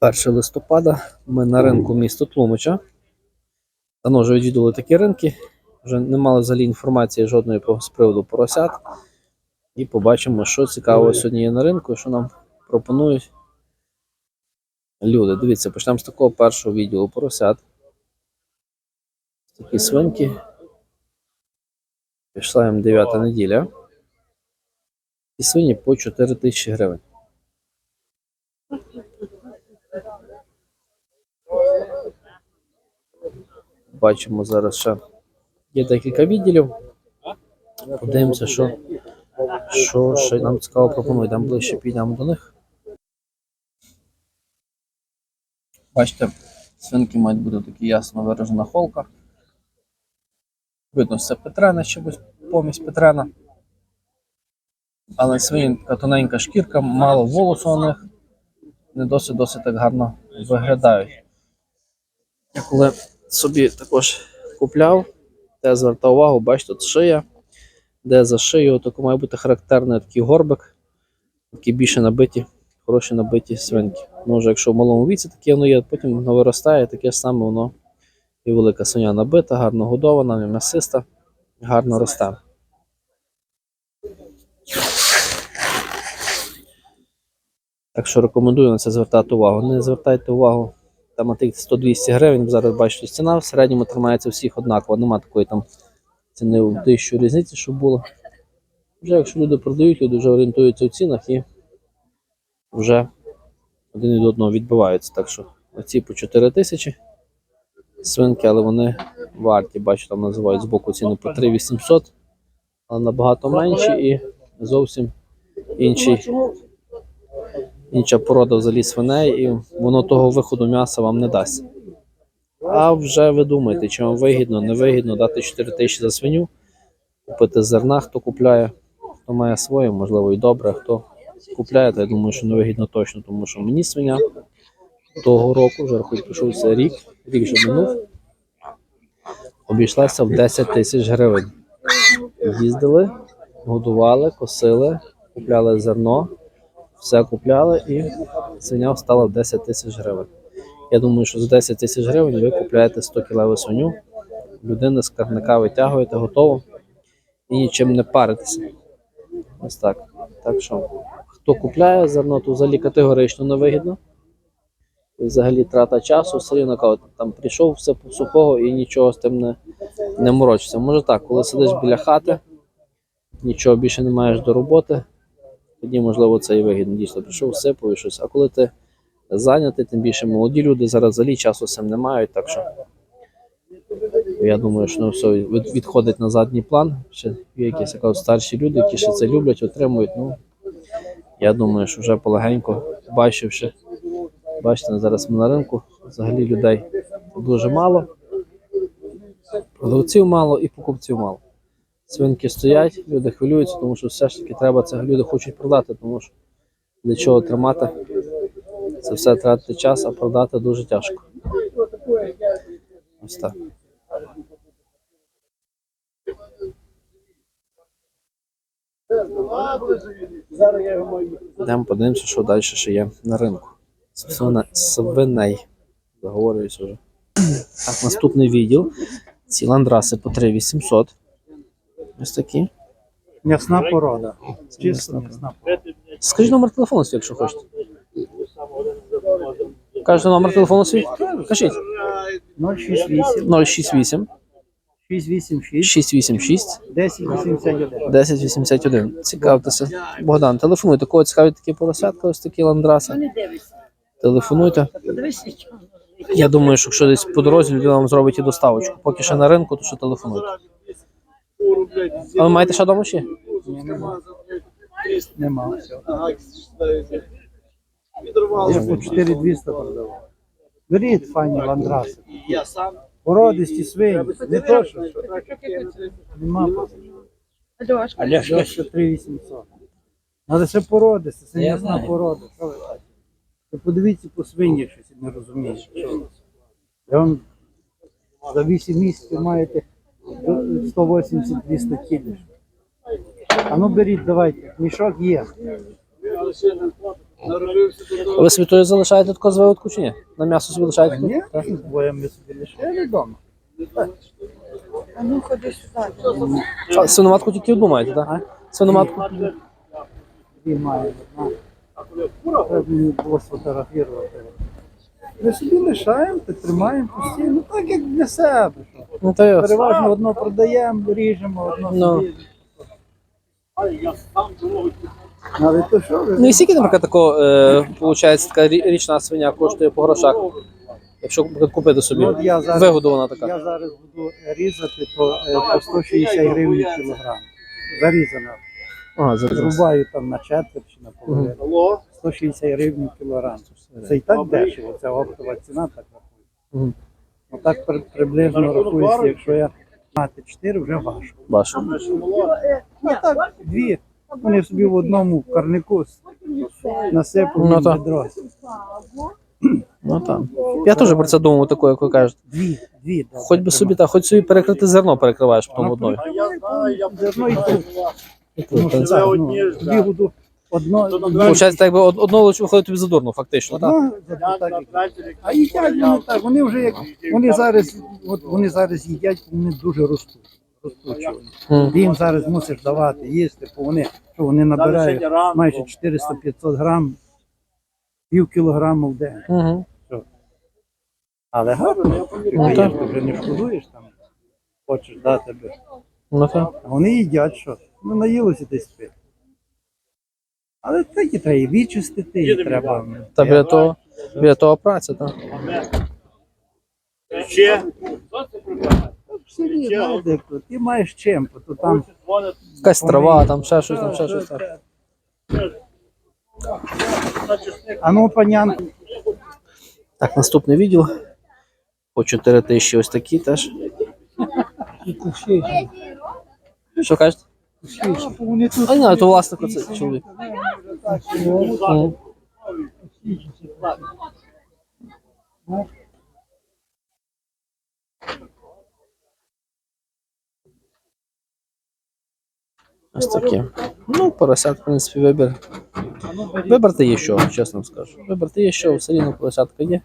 1 листопада ми на ринку міста Тлумача. Давно вже відвідували такі ринки. Вже не мали взагалі інформації жодної з приводу поросят. І побачимо, що цікавого сьогодні є на ринку і що нам пропонують люди. Дивіться, почнемо з такого першого відділу поросят. Такі свинки. Пішла їм 9 неділя. І свині по 4 тисячі гривень. Бачимо зараз ще є декілька відділів. Подивимося, що, що ще нам цікаво пропонують. Там ближче підемо до них. Бачите, свинки мають бути такі ясно виражена холка. Видно, це Петрена, ще ось помість Петрена. Але свині така тоненька шкірка, мало волосу на них. Не досить досить так гарно виглядають. Я коли собі також купляв, те звертав увагу, бачите, тут шия, де за шию тако має бути характерний такий горбик, такі більше набиті, хороші набиті свинки. Ну, вже якщо в малому віці таке воно є, потім воно виростає, таке саме воно і велика свиня набита, гарно годована, м'ясиста, гарно росте. Так що рекомендую на це звертати увагу. Не звертайте увагу там тих 100-200 гривень, зараз бачите, ціна в середньому тримається всіх однаково. Нема такої там ціни в тисячу різниці, щоб було. Вже якщо люди продають, люди вже орієнтуються в цінах і вже один від одного відбиваються. Так що оці по 4 тисячі свинки, але вони варті. Бачу, там називають збоку ціни по 3800, але набагато менші і зовсім інший інша порода взагалі свиней, і воно того виходу м'яса вам не дасть. А вже ви думаєте, чи вам вигідно, не вигідно дати 4 тисячі за свиню, купити зерна, хто купляє, хто має своє, можливо, і добре, хто купляє, то я думаю, що не вигідно точно, тому що мені свиня того року, вже рахуй, пішовся рік, рік вже минув, обійшлася в 10 тисяч гривень. Їздили, годували, косили, купляли зерно, все купляли і свиня стала 10 тисяч гривень. Я думаю, що за 10 тисяч гривень ви купляєте 100 кілеву свиню, людина з карника витягуєте готово і нічим не паритеся. Ось так. Так що, хто купляє зерно, то взагалі категорично невигідно. І взагалі трата часу, все рівно там прийшов все по сухого і нічого з тим не, не морочиться. Може так, коли сидиш біля хати, нічого більше не маєш до роботи, тоді, можливо, це і вигідно. Дійсно, прийшов, сипав і щось. А коли ти зайнятий, тим більше молоді люди зараз взагалі часу цим не мають. Так що я думаю, що ну, все відходить на задній план. Ще якісь як старші люди, які ще це люблять, отримують. Ну, я думаю, що вже полегенько бачивши. Бачите, зараз ми на ринку. Взагалі людей дуже мало. Продавців мало і покупців мало. Свинки стоять, люди хвилюються, тому що все ж таки треба це люди хочуть продати, тому що для чого тримати це все тратити час, а продати дуже тяжко. Ось так. Йдемо подивимося, що далі ще є на ринку. Свине- Свиней. Заговорююся вже. Так, наступний відділ. Ці ландраси по 3800. Ось такі. М'ясна порода. Чисто м'ясна порода. Скажіть номер телефону, свій, якщо хочете. Кажете номер телефону свій? Кажіть. 068 068 686 686 1081. 1081. Цікавтеся. Богдан, телефонуйте. Кого цікавить такі поросятка, ось такі ландраси. Телефонуйте. Я думаю, що якщо десь по дорозі людина вам зробить і доставочку. Поки ще на ринку, то ще телефонуйте. А ви маєте ще вдома ще? Ні, нема. Нема. все. Я по 4200 продавав. Беріть, файні ландраси. Породисті свині. Не то, що. що. Нема. Альошка 3800. Але це породисті, це м'ясна порода. Що ви бачите? Ви подивіться по свині, щось не розумієш. Що? Я вам за 8 місяців маєте 180-200 кілів. А ну беріть, давайте. Мішок є. А ви собі то залишаєте таку з чи ні? На м'ясо собі лишаєте? Ні, Так. бо я собі лишили вдома. А ну ходи сюди. А, Свиноматку тільки одну маєте, так? Свиноматку? Дві маю одна. Треба мені було сфотографувати. Ми собі лишаємо, тримаємо постійно, так як для себе. Ну, то ясно. Переважно одно продаємо, ріжемо, одно Ну. собі. Але то що ви? Ну і скільки, наприклад, такого, е, виходить, така рі- річна свиня коштує по грошах, якщо наприклад, купити собі. Ну, от я зараз- Вигодована така. Я зараз буду різати по, е, по 160 гривень кілограм. Зарізана. Ага, зараз. Рубаю там на четверть чи на половину. 160 гривень кілограм. Це і так дешево, це оптова ціна так рахує. Мгм. Ну так при- приблизно рахується, якщо я мати 4, вже важко. Важко. Ну так, дві. Вони собі в одному карнику насипав Ну, так. відро. Ну так. Я теж про це думав, таку, як ви кажете. Дві, дві. да, Хоч би собі так, хоч собі перекрити зерно перекриваєш потім одною. Зерно і тут. Ну, Ну, так, ну, одно. Виходить, так од- одно лише виходить тобі задурно, фактично. Так? Одно, зато так, як- А їдять вони так, вони вже як вони зараз, от вони зараз їдять, вони дуже ростуть. Ростуть. Мгм. Ти їм зараз мусиш давати їсти, бо вони, що вони набирають майже 400-500 грам, пів кілограму в день. Мгм. Але гарно, Ну, ти так. вже не шкодуєш там, хочеш дати би. Ну так. А вони їдять що? Ну наїлося десь спити. Але так і треба і вичистити, і треба. Та біля того, біля того праця, так. Ще ти маєш чим, то там Якась трава, там ще щось, там ще щось. Так. А ну, панянка, так, наступний відділ. По 4 тисячі ось такі теж. Що кажете? А ні, то власник оце чоловік. Ось такі. Ну, поросят, в принципі, вибір. Вибрати є що, чесно скажу. Вибрати є що, все рівно поросятка є.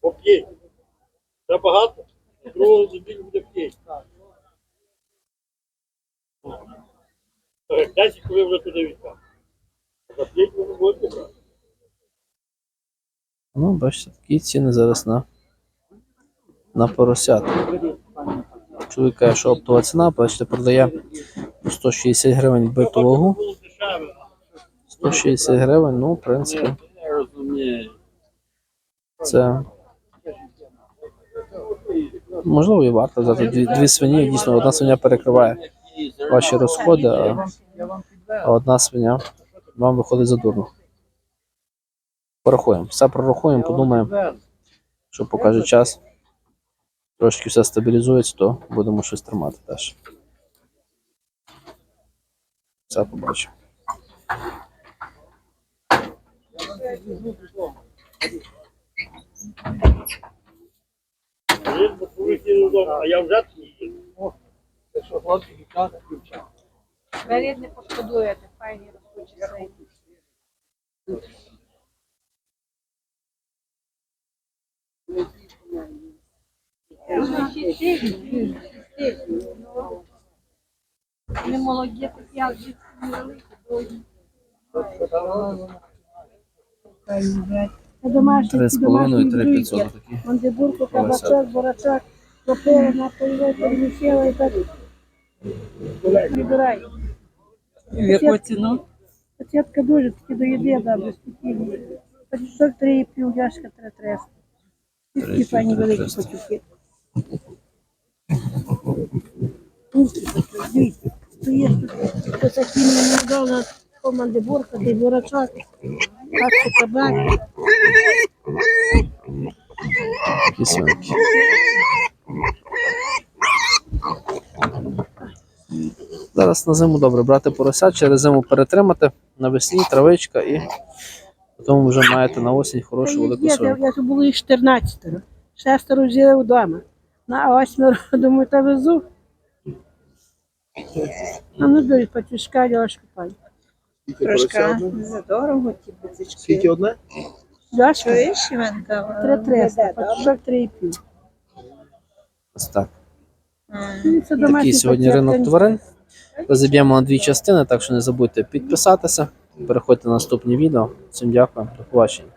поп'єть. Це багато. Другого зубів буде п'єть. Так, 10 коли вже туди брати. Ну, бачите, такі ціни зараз на, на поросят. Чоловік каже, що оптова ціна, бачите, продає по 160 гривень биту вагу. 160 гривень, ну, в принципі, це. Можливо, і варто взяти дві, дві свині. Дійсно, одна свиня перекриває ваші розходи, а, а одна свиня вам виходить задурно. Порахуємо. Все прорахуємо, подумаємо, що покаже час. Трошки все стабілізується, то будемо щось тримати теж. Все побачимо. Я Рибу повисіли вдома, а я вже їду. Беріть не пошкодуєте, файні ростучі свині. Не молоді такі, а дітки невеликі, довгі. Три з половиною, три п'ятсот такі. Мандибурку, кабачок, бурачок, копили, напоїли, перемісили і так. Прибирай. В яку ціну? Пацієнтка дуже таки до їди, да, без спокійно. Пачок три і пів, яшка три треста. Такі файні великі пачуки. Дивіться, то є тут, то такі мені вдома, то мандибурка, де бурачок, так що кабак. Такі Зараз на зиму добре брати поросят, через зиму перетримати, навесні травичка і потім вже маєте на осінь хорошу велику Є, я, тут було їх 14. Шестеро взяли вдома. На восьмеро, думаю, та везу. А ну беріть патюшка, ляшку пані. Трошка задорого, ті бицички. Скільки одне? Ляшка Чуєш, Іванка? 3300, пачок 3,5. Ось так. М. Такий сьогодні ринок тварин. Розіб'ємо на дві частини, так що не забудьте підписатися. Переходьте на наступні відео. Всім дякую, до побачення.